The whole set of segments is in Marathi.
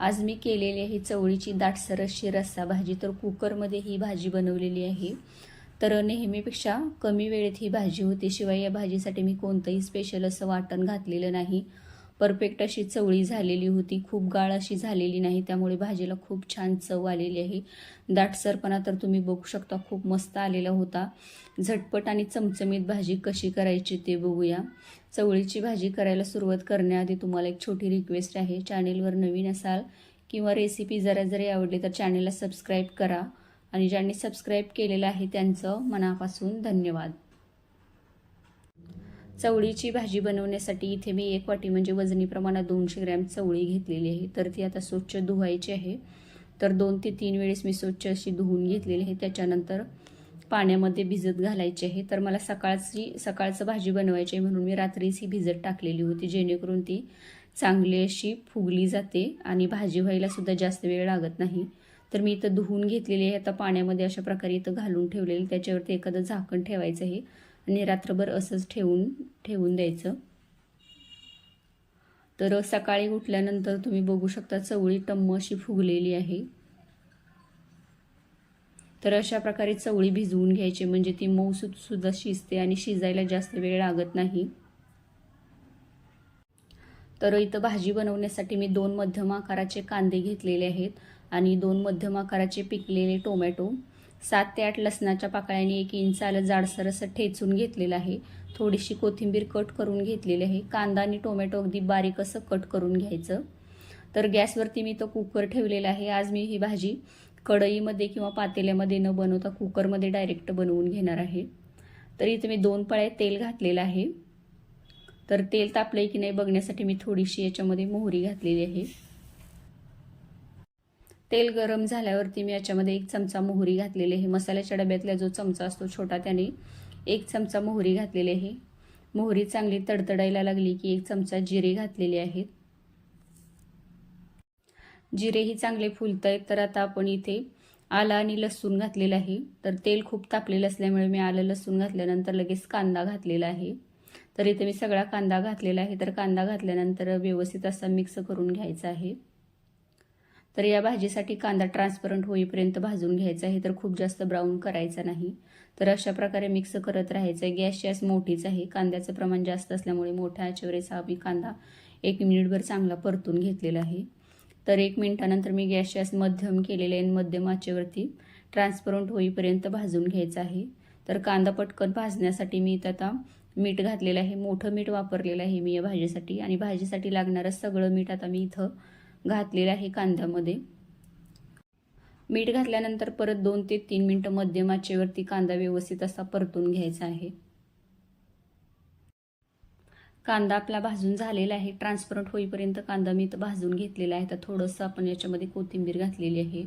आज मी केलेली आहे चवळीची दाटसर अशी रस्सा भाजी. तर कुकरमध्ये ही भाजी बनवलेली आहे. तर नेहमीपेक्षा कमी वेळेत ही भाजी होती. शिवाय या भाजीसाठी मी कोणतंही स्पेशल असं वाटण घातलेलं नाही. परफेक्ट अशी चवळी झालेली होती. खूप गाळ अशी झालेली नाही. त्यामुळे भाजीला खूप छान चव आलेली आहे. दाटसरपणा तर तुम्ही बघू शकता खूप मस्त आलेला होता. झटपट आणि चमचमीत भाजी कशी करायची ते बघूया. चवळीची भाजी करायला सुरुवात करण्याआधी तुम्हाला एक छोटी रिक्वेस्ट आहे. चॅनेलवर नवीन असाल किंवा रेसिपी जरा जरी आवडली तर चॅनेलला सबस्क्राईब करा. आणि ज्यांनी सबस्क्राईब केलेलं आहे त्यांचं मनापासून धन्यवाद. चवळीची भाजी बनवण्यासाठी इथे मी एक वाटी म्हणजे वजनी प्रमाणात दोनशे ग्रॅम चवळी घेतलेली आहे. तर ती आता स्वच्छ धुवायची आहे. तर दोन ते तीन वेळेस मी स्वच्छ अशी धुवून घेतलेली आहे. त्याच्यानंतर पाण्यामध्ये भिजत घालायची आहे. तर मला सकाळची सकाळचं भाजी बनवायची आहे म्हणून मी रात्रीच ही भिजत टाकलेली होती. जेणेकरून ती चांगली अशी फुगली जाते आणि भाजी व्हायला सुद्धा जास्त वेळ लागत नाही. तर मी इथं धुवून घेतलेली आहे. आता पाण्यामध्ये अशा प्रकारे इथं घालून ठेवलेली त्याच्यावरती एखादं झाकण ठेवायचं आहे. आणि रात्रभर असंच ठेवून ठेवून द्यायचं. तर सकाळी उठल्यानंतर तुम्ही बघू शकता चवळी टम्म अशी फुगलेली आहे. तर अशा प्रकारे चवळी भिजवून घ्यायची म्हणजे ती मऊ शिजते आणि शिजायला जास्त वेळ लागत नाही. तर इथं भाजी बनवण्यासाठी मी दोन मध्यम आकाराचे कांदे घेतलेले आहेत आणि दोन मध्यम आकाराचे पिकलेले टोमॅटो. सात ते आठ लसणाच्या पाकळ्याने एक इंच आलं जाडसर असं ठेचून घेतलेलं आहे. थोडीशी कोथिंबीर कट करून घेतलेली आहे. कांदा आणि टोमॅटो अगदी बारीक असं कट करून घ्यायचं. तर गॅसवरती मी तो कुकर ठेवलेला आहे. आज मी ही भाजी कढईमध्ये किंवा पातेल्यामध्ये न बनवता कुकरमध्ये डायरेक्ट बनवून घेणार आहे. तर इथे मी दोन पळ्या तेल घातलेलं आहे. तर तेल तापलंय की नाही बघण्यासाठी मी थोडीशी याच्यामध्ये मोहरी घातलेली आहे. तेल गरम झाल्यावरती मी याच्यामध्ये एक चमचा मोहरी घातलेली आहे. मसाल्याच्या डब्यातला जो चमचा असतो छोटा त्याने एक चमचा मोहरी घातलेली आहे. मोहरी चांगली तडतडायला लागली की एक चमचा जिरे घातलेले आहेत. जिरेही चांगले फुलत आहेत तर आता आपण इथे आलं आणि लसूण घातलेलं आहे. तर तेल खूप तापलेलं असल्यामुळे मी आलं लसूण घातल्यानंतर लगेच कांदा घातलेला आहे. तर इथे मी सगळा कांदा घातलेला आहे. तर कांदा घातल्यानंतर व्यवस्थित असा मिक्स करून घ्यायचा आहे. तर या भाजीसाठी कांदा ट्रान्सपरंट होईपर्यंत भाजून घ्यायचा आहे. तर खूप जास्त ब्राऊन करायचा नाही. तर अशा प्रकारे मिक्स करत राहायचं आहे गॅसची गॅस मोठीच आहे. कांद्याचं प्रमाण जास्त असल्यामुळे मोठ्या आचेवरेचा मी कांदा एक मिनिटभर चांगला परतून घेतलेला आहे. तर एक मिनिटानंतर मी गॅस गॅस मध्यम केलेले आहे. मध्यम आचेवरती ट्रान्सपरंट होईपर्यंत भाजून घ्यायचा आहे. तर कांदा पटकन भाजण्यासाठी मी इथं आता मीठ घातलेलं आहे. मोठं मीठ वापरलेलं आहे मी या भाजीसाठी. आणि भाजीसाठी लागणारं सगळं मीठ आता मी इथं घातलेलं आहे कांद्यामध्ये. मीठ घातल्यानंतर परत दोन ते तीन मिनटं मध्यम आचेवरती कांदा व्यवस्थित असा परतून घ्यायचा आहे. कांदा आपला भाजून झालेला आहे. ट्रान्सपरंट होईपर्यंत कांदा मी इथं भाजून घेतलेला आहे. तर थोडंसं आपण याच्यामध्ये कोथिंबीर घातलेली आहे.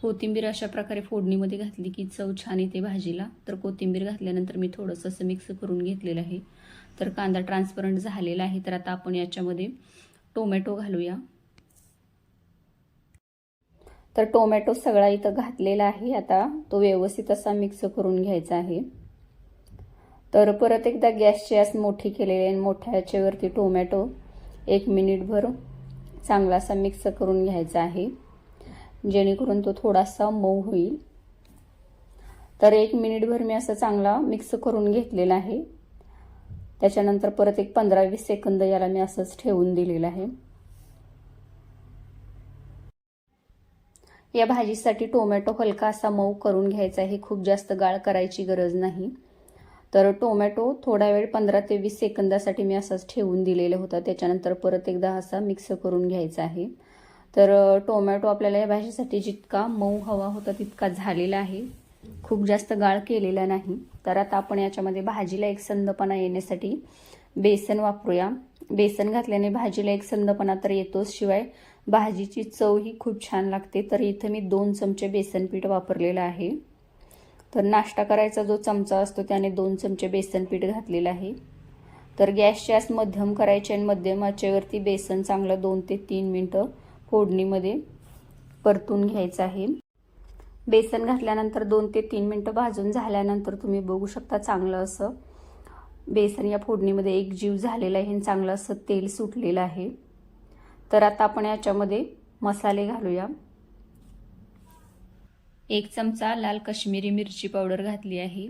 कोथिंबीर अशा प्रकारे फोडणीमध्ये घातली की चव छान येते भाजीला. तर कोथिंबीर घातल्यानंतर मी थोडंसं असं मिक्स करून घेतलेलं आहे. तर कांदा ट्रान्सपरंट झालेला आहे. तर आता आपण याच्यामध्ये टोमॅटो घालूया. तर टोमॅटो सगळा इथं घातलेला आहे. आता तो व्यवस्थित असा मिक्स करून घ्यायचा आहे. तर परत एकदा गॅसची आस मोठी केलेली आहे मोठ्या याच्यावरती टोमॅटो एक मिनिटभर चांगला असा मिक्स करून घ्यायचा आहे. जेणेकरून तो थोडासा मऊ होईल. तर एक मिनिटभर मी असा चांगला मिक्स करून घेतलेला आहे. त्याच्यानंतर परत एक पंधरा वीस सेकंद याला मी असंच ठेवून दिलेलं आहे. या भाजीसाठी टोमॅटो हलका असा मऊ करून घ्यायचा आहे. खूप जास्त गाळ करायची गरज नाही. तर टोमॅटो थोडा वेळ पंधरा ते वीस सेकंदासाठी मी असंच ठेवून दिलेलं होतं. त्याच्यानंतर परत एकदा असा मिक्स करून घ्यायचा आहे. तर टोमॅटो आपल्याला या भाजीसाठी जितका मऊ हवा होता तितका झालेला आहे. खूप जास्त गाळ केलेला नाही. तर आता आपण याच्यामध्ये भाजीला एक संदपणा येण्यासाठी बेसन वापरूया. बेसन घातल्याने भाजीला एक संदपणा तर येतोच. शिवाय भाजीची चव ही खूप छान लागते. तर इथं मी दोन चमचे बेसन पीठ वापरलेलं आहे. तर नाश्ता करायचा जो चमचा असतो त्याने दोन चमचे बेसन पीठ घातलेलं आहे. तर गॅसची आस मध्यम करायचे आणि मध्यम आचेवरती बेसन चांगलं दोन ते तीन मिनटं फोडणीमध्ये परतून घ्यायचं आहे. बेसन घातल्यानंतर दोन ते तीन मिनटं भाजून झाल्यानंतर तुम्ही बघू शकता चांगलं असं. बेसन या फोडणीमध्ये एक जीव झालेला आहे आणि चांगलं असं तेल सुटलेलं आहे. तर आता आपण याच्यामध्ये मसाले घालूया. एक चमचा लाल कश्मीरी मिरची पावडर घातली आहे.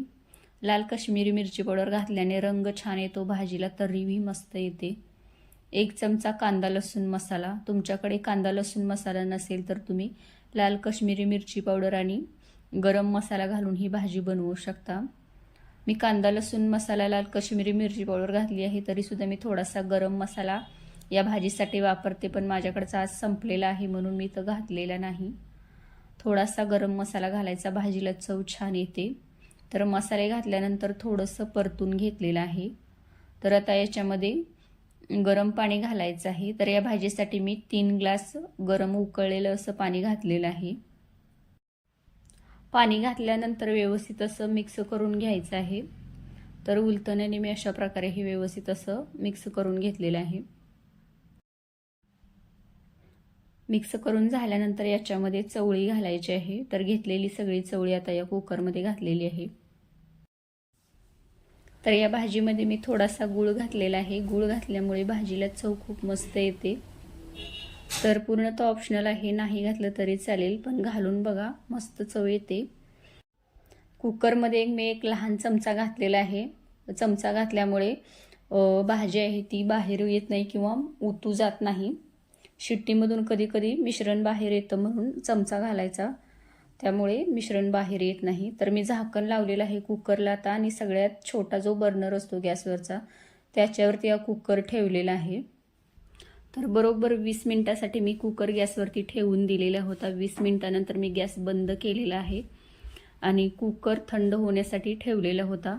लाल कश्मीरी मिरची पावडर घातल्याने रंग छान येतो भाजीला तरीही मस्त येते. एक चमचा कांदा लसूण मसाला. तुमच्याकडे कांदा लसूण मसाला नसेल तर तुम्ही लाल कश्मीरी मिरची पावडर आणि गरम मसाला घालून ही भाजी बनवू शकता. मी कांदा लसूण मसाला लाल कश्मीरी मिरची पावडर घातली आहे तरीसुद्धा मी थोडासा गरम मसाला या भाजीसाठी वापरते पण माझ्याकडचा आज संपलेला आहे म्हणून मी तर घातलेला नाही. थोडासा गरम मसाला घालायचा भाजीला चव छान येते. तर मसाले घातल्यानंतर थोडंसं परतून घेतलेलं आहे. तर आता याच्यामध्ये गरम पाणी घालायचं आहे. तर या भाजीसाठी मी तीन ग्लास गरम उकळलेलं असं पाणी घातलेलं आहे. पाणी घातल्यानंतर व्यवस्थित असं मिक्स करून घ्यायचं आहे. तर उलटण्याने मी अशा प्रकारे हे व्यवस्थित असं मिक्स करून घेतलेलं आहे. मिक्स करून झाल्यानंतर याच्यामध्ये चवळी घालायची आहे. तर घेतलेली सगळी चवळी आता या कुकरमध्ये घातलेली आहे. तर या भाजीमध्ये मी थोडासा गूळ घातलेला आहे. गूळ घातल्यामुळे भाजीला चव खूप मस्त येते. तर पूर्ण तो ऑप्शनल आहे. नाही घातलं तरी चालेल पण घालून बघा मस्त चव येते. कुकरमध्ये मी एक लहान चमचा घातलेला आहे. चमचा घातल्यामुळे भाजी आहे ती बाहेर येत नाही किंवा उतू जात नाही. शिट्टीमधून कधीकधी मिश्रण बाहेर येतं म्हणून चमचा घालायचा. त्यामुळे मिश्रण बाहेर येत नाही. तर मी झाकण लावलेलं आहे कुकरला आता आणि सगळ्यात छोटा जो बर्नर असतो गॅसवरचा त्याच्यावरती हा कुकर ठेवलेला आहे. तर बरोबर वीस मिनटासाठी मी कुकर गॅसवरती ठेवून दिलेला होता. वीस मिनटानंतर मी गॅस बंद केलेला आहे आणि कुकर थंड होण्यासाठी ठेवलेला होता.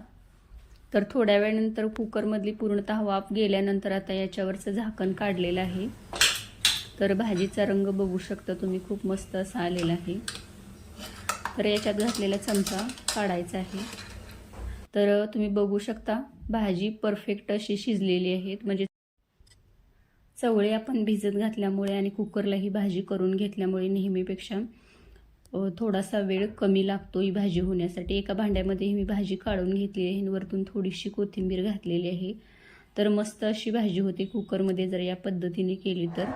तर थोड्या वेळानंतर कुकरमधली पूर्णतः वाफ गेल्यानंतर आता याच्यावरचं झाकण काढलेलं आहे. तर भाजीचा रंग बघू शकता तुम्ही खूप मस्त असा आलेला आहे. तर याच्यात घातलेला चमचा काढायचा आहे. तर तुम्ही बघू शकता भाजी परफेक्ट अशी शिजलेली आहे. म्हणजे चवळे आपण भिजत घातल्यामुळे आणि कुकरला ही भाजी करून घेतल्यामुळे नेहमीपेक्षा थोडासा वेळ कमी लागतो ही भाजी होण्यासाठी. एका भांड्यामध्ये मी भाजी काढून घेतली आहे वरतून थोडीशी कोथिंबीर घातलेली आहे. तर मस्त अशी भाजी होती कुकरमध्ये जर या पद्धतीने केली तर.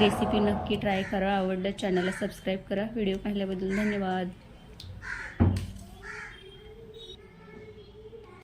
रेसिपी नक्की ट्राय करा आवडलं चॅनलला सबस्क्राईब करा. व्हिडिओ पाहिल्याबद्दल धन्यवाद.